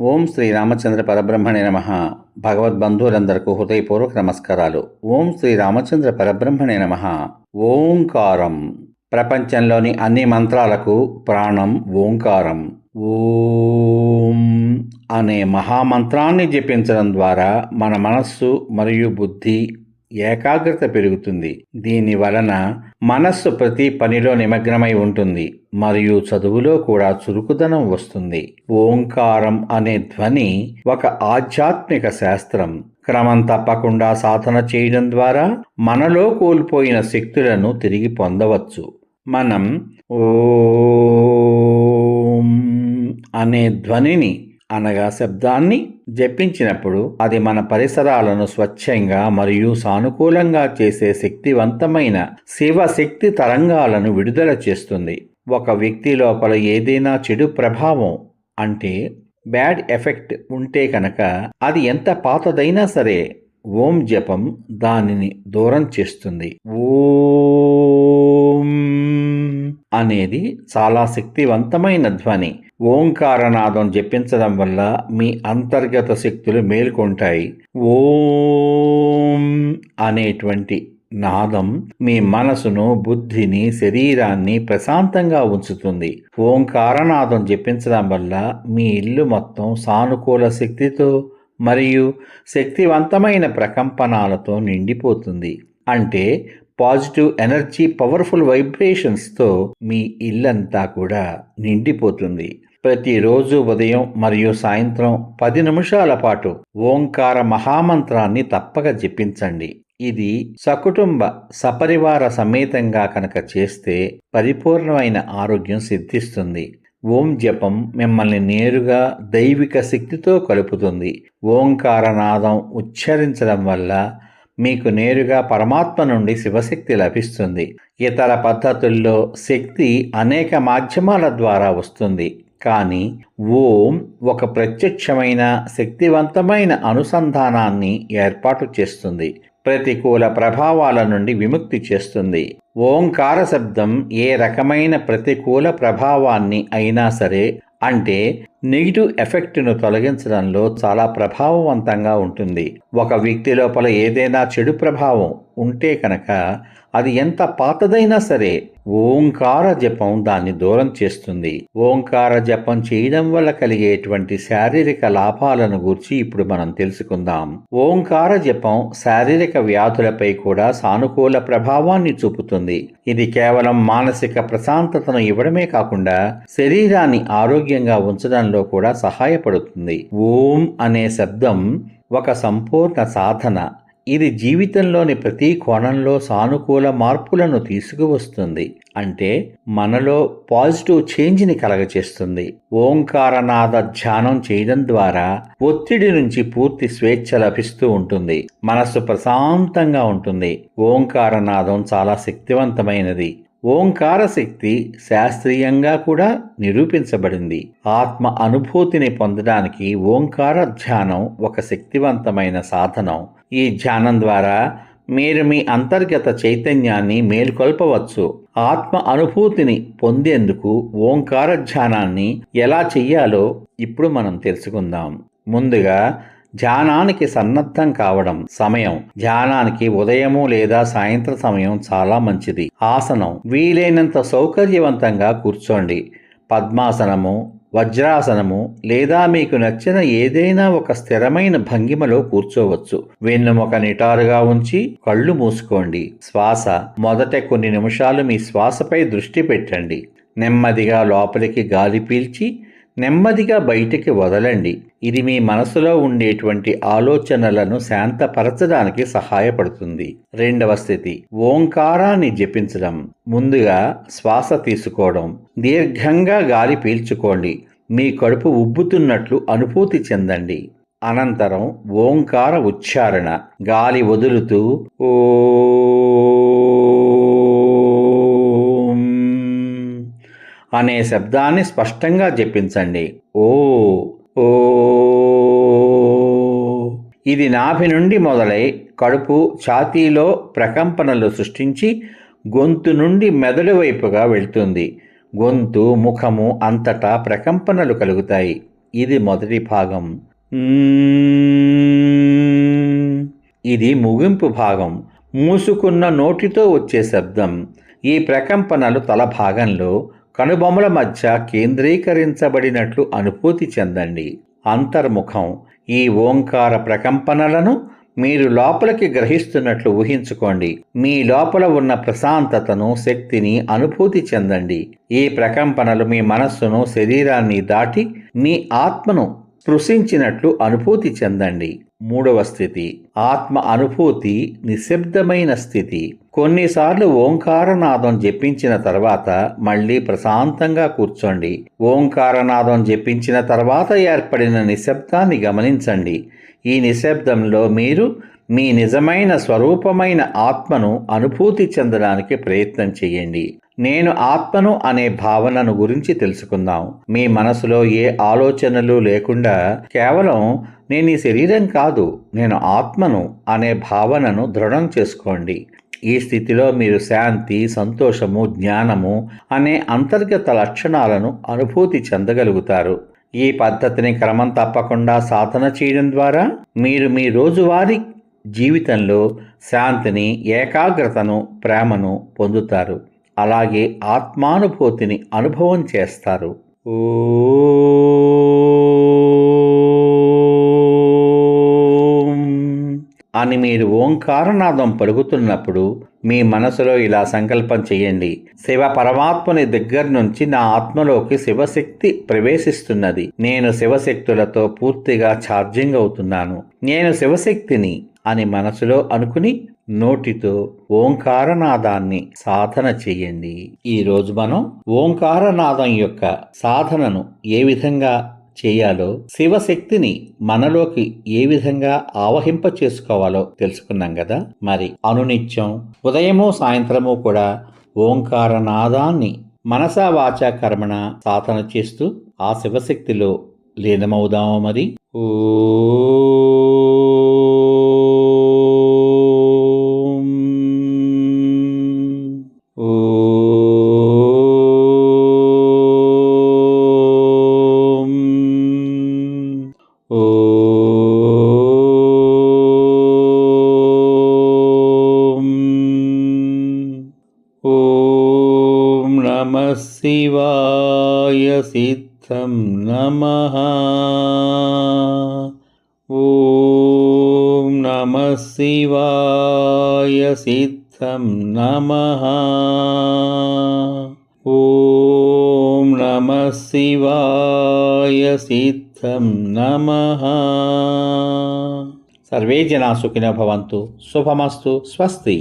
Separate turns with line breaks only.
ఓం శ్రీ రామచంద్ర పరబ్రహ్మణే నమ. భగవద్బంధువులందరకు హృదయపూర్వక నమస్కారాలు. ఓం శ్రీ రామచంద్ర పరబ్రహ్మణే నమ. ఓంకారం. ప్రపంచంలోని అన్ని మంత్రాలకు ప్రాణం ఓంకారం. ఓం అనే మహామంత్రాన్ని జపించడం ద్వారా మన మనస్సు మరియు బుద్ధి ఏకాగ్రత పెరుగుతుంది. దీని వలన మనస్సు ప్రతి పనిలో నిమగ్నమై ఉంటుంది. మరియు చదువులో కూడా చురుకుదనం వస్తుంది. ఓంకారం అనే ధ్వని ఒక ఆధ్యాత్మిక శాస్త్రం. క్రమం తప్పకుండా సాధన చేయడం ద్వారా మనలో కోల్పోయిన శక్తులను తిరిగి పొందవచ్చు. మనం ఓం అనే ధ్వనిని అనగా శబ్దాన్ని జపించినప్పుడు అది మన పరిసరాలను స్వచ్ఛంగా మరియు సానుకూలంగా చేసే శక్తివంతమైన శివశక్తి తరంగాలను విడుదల చేస్తుంది. ఒక వ్యక్తి లోపల ఏదైనా చెడు ప్రభావం అంటే బ్యాడ్ ఎఫెక్ట్ ఉంటే కనుక అది ఎంత పాతదైనా సరే ఓం జపం దానిని దూరం చేస్తుంది. ఓం అనేది చాలా శక్తివంతమైన ధ్వని. ఓంకారనాదం జపించడం వల్ల మీ అంతర్గత శక్తులు మేల్కొంటాయి. ఓం అనేటువంటి నాదం మీ మనసును బుద్ధిని శరీరాన్ని ప్రశాంతంగా ఉంచుతుంది. ఓంకారనాదం జపించడం వల్ల మీ ఇల్లు మొత్తం సానుకూల శక్తితో మరియు శక్తివంతమైన ప్రకంపనాలతో నిండిపోతుంది. అంటే పాజిటివ్ ఎనర్జీ పవర్ఫుల్ వైబ్రేషన్స్తో మీ ఇల్లంతా కూడా నిండిపోతుంది. ప్రతిరోజు ఉదయం మరియు సాయంత్రం పది నిమిషాల పాటు ఓంకార మహామంత్రాన్ని తప్పక జపించండి. ఇది సకుటుంబ సపరివార సమేతంగా కనుక చేస్తే పరిపూర్ణమైన ఆరోగ్యం సిద్ధిస్తుంది. ఓం జపం మిమ్మల్ని నేరుగా దైవిక శక్తితో కలుపుతుంది. ఓంకారనాదం ఉచ్చరించడం వల్ల మీకు నేరుగా పరమాత్మ నుండి శివశక్తి లభిస్తుంది. ఇతర పద్ధతుల్లో శక్తి అనేక మాధ్యమాల ద్వారా వస్తుంది. కానీ ఓం ఒక ప్రత్యక్షమైన శక్తివంతమైన అనుసంధానాన్ని ఏర్పాటు చేస్తుంది. ప్రతికూల ప్రభావాల నుండి విముక్తి చేస్తుంది. ఓంకార శబ్దం ఏ రకమైన ప్రతికూల ప్రభావాన్ని అయినా సరే అంటే నెగిటివ్ ఎఫెక్ట్ను తొలగించడంలో చాలా ప్రభావవంతంగా ఉంటుంది. ఒక వ్యక్తి లోపల ఏదైనా చెడు ప్రభావం ఉంటే కనుక అది ఎంత పాతదైనా సరే ఓంకార జపం దాన్ని దూరం చేస్తుంది. ఓంకార జపం చేయడం వల్ల కలిగేటువంటి శారీరక లాభాలను గురించి ఇప్పుడు మనం తెలుసుకుందాం. ఓంకార జపం శారీరక వ్యాధులపై కూడా సానుకూల ప్రభావాన్ని చూపుతుంది. ఇది కేవలం మానసిక ప్రశాంతతను ఇవ్వడమే కాకుండా శరీరాన్ని ఆరోగ్యంగా ఉంచడంలో కూడా సహాయపడుతుంది. ఓం అనే శబ్దం ఒక సంపూర్ణ సాధన. ఇది జీవితంలోని ప్రతి కోణంలో సానుకూల మార్పులను తీసుకువస్తుంది. అంటే మనలో పాజిటివ్ చేంజ్ని కలగచేస్తుంది. ఓంకారనాద ధ్యానం చేయడం ద్వారా ఒత్తిడి నుంచి పూర్తి స్వేచ్ఛ లభిస్తూ ఉంటుంది. మనస్సు ప్రశాంతంగా ఉంటుంది. ఓంకారనాదం చాలా శక్తివంతమైనది. ఓంకార శక్తి శాస్త్రీయంగా కూడా నిరూపించబడింది. ఆత్మ అనుభూతిని పొందడానికి ఓంకార ధ్యానం ఒక శక్తివంతమైన సాధనం. ఈ ధ్యానం ద్వారా మీరు మీ అంతర్గత చైతన్యాన్ని మేల్కొల్పవచ్చు. ఆత్మ అనుభూతిని పొందేందుకు ఓంకార ధ్యానాన్ని ఎలా చెయ్యాలో ఇప్పుడు మనం తెలుసుకుందాం. ముందుగా ధ్యానానికి సన్నద్ధం కావడం సమయం. ధ్యానానికి ఉదయము లేదా సాయంత్ర సమయం చాలా మంచిది. ఆసనం. వీలైనంత సౌకర్యవంతంగా కూర్చోండి. పద్మాసనము వజ్రాసనము లేదా మీకు నచ్చిన ఏదైనా ఒక స్థిరమైన భంగిమలో కూర్చోవచ్చు. వెన్నుముక నిటారుగా ఉంచి కళ్ళు మూసుకోండి. శ్వాస. మొదట కొన్ని నిమిషాలు మీ శ్వాసపై దృష్టి పెట్టండి. నెమ్మదిగా లోపలికి గాలి పీల్చి నెమ్మదిగా బయటికి వదలండి. ఇది మీ మనసులో ఉండేటువంటి ఆలోచనలను శాంతపరచడానికి సహాయపడుతుంది. రెండవ స్థితి ఓంకారాన్ని జపించడం. ముందుగా శ్వాస తీసుకోవడం. దీర్ఘంగా గాలి పీల్చుకోండి. మీ కడుపు ఉబ్బుతున్నట్లు అనుభూతి చెందండి. అనంతరం ఓంకార ఉచ్చారణ. గాలి వదులుతూ ఓ అనే శబ్దాన్ని స్పష్టంగా జపించండి. ఓ ఓ ఇది నాభి నుండి మొదలై కడుపు ఛాతీలో ప్రకంపనలు సృష్టించి గొంతు నుండి మెదడు వైపుగా వెళ్తుంది. గొంతు ముఖము అంతటా ప్రకంపనలు కలుగుతాయి. ఇది మొదటి భాగం. ఇది ముగింపు భాగం. మూసుకున్న నోటితో వచ్చే శబ్దం. ఈ ప్రకంపనలు తల భాగంలో కనుబొమ్మల మధ్య కేంద్రీకరించబడినట్లు అనుభూతి చెందండి. అంతర్ముఖం. ఈ ఓంకార ప్రకంపనలను మీరు లోపలికి గ్రహిస్తున్నట్లు ఊహించుకోండి. మీ లోపల ఉన్న ప్రశాంతతను శక్తిని అనుభూతి చెందండి. ఈ ప్రకంపనలు మీ మనస్సును శరీరాన్ని దాటి మీ ఆత్మను స్పృశించినట్లు అనుభూతి చెందండి. మూడవ స్థితి. ఆత్మ అనుభూతి నిశ్శబ్దమైన స్థితి. కొన్నిసార్లు ఓంకారనాదం జపించిన తర్వాత మళ్ళీ ప్రశాంతంగా కూర్చోండి. ఓంకారనాదం జపించిన తర్వాత ఏర్పడిన నిశ్శబ్దాన్ని గమనించండి. ఈ నిశ్శబ్దంలో మీరు మీ నిజమైన స్వరూపమైన ఆత్మను అనుభూతి చెందడానికి ప్రయత్నం చేయండి. నేను ఆత్మను అనే భావనను గురించి తెలుసుకుందాం. మీ మనసులో ఏ ఆలోచనలు లేకుండా కేవలం నేను ఈ శరీరం కాదు నేను ఆత్మను అనే భావనను దృఢం చేసుకోండి. ఈ స్థితిలో మీరు శాంతి సంతోషము జ్ఞానము అనే అంతర్గత లక్షణాలను అనుభూతి చెందగలుగుతారు. ఈ పద్ధతిని క్రమం తప్పకుండా సాధన చేయడం ద్వారా మీరు మీ రోజువారీ జీవితంలో శాంతిని ఏకాగ్రతను ప్రేమను పొందుతారు. అలాగే ఆత్మానుభూతిని అనుభవం చేస్తారు. అని మీరు ఓంకారనాదం పలుకుతున్నప్పుడు మీ మనసులో ఇలా సంకల్పం చేయండి. శివ పరమాత్మని దగ్గర నుంచి నా ఆత్మలోకి శివశక్తి ప్రవేశిస్తున్నది. నేను శివశక్తులతో పూర్తిగా ఛార్జింగ్ అవుతున్నాను. నేను శివశక్తిని అని మనసులో అనుకుని నోటితో ఓంకారనాదాన్ని సాధన చెయ్యండి ఈరోజు మనం ఓంకారనాదం యొక్క సాధనను ఏ విధంగా చేయాలో శివశక్తిని మనలోకి ఏ విధంగా ఆవహింప చేసుకోవాలో తెలుసుకున్నాం కదా. మరి అనునిత్యం ఉదయము సాయంత్రము కూడా ఓంకారనాదాన్ని మనసా వాచా కర్మణ సాధన చేస్తూ ఆ శివశక్తిలో లీనమవుదామా మరి? ఓ ఓం నమ శివాయ సిద్ధం నమ ఓం నమ శివాయ సిద్ధం నమ ఓం నమ శివాయ సిద్ధం నమ సర్వే జనా సుఖినో భవంతు శుభమస్తు స్వస్తి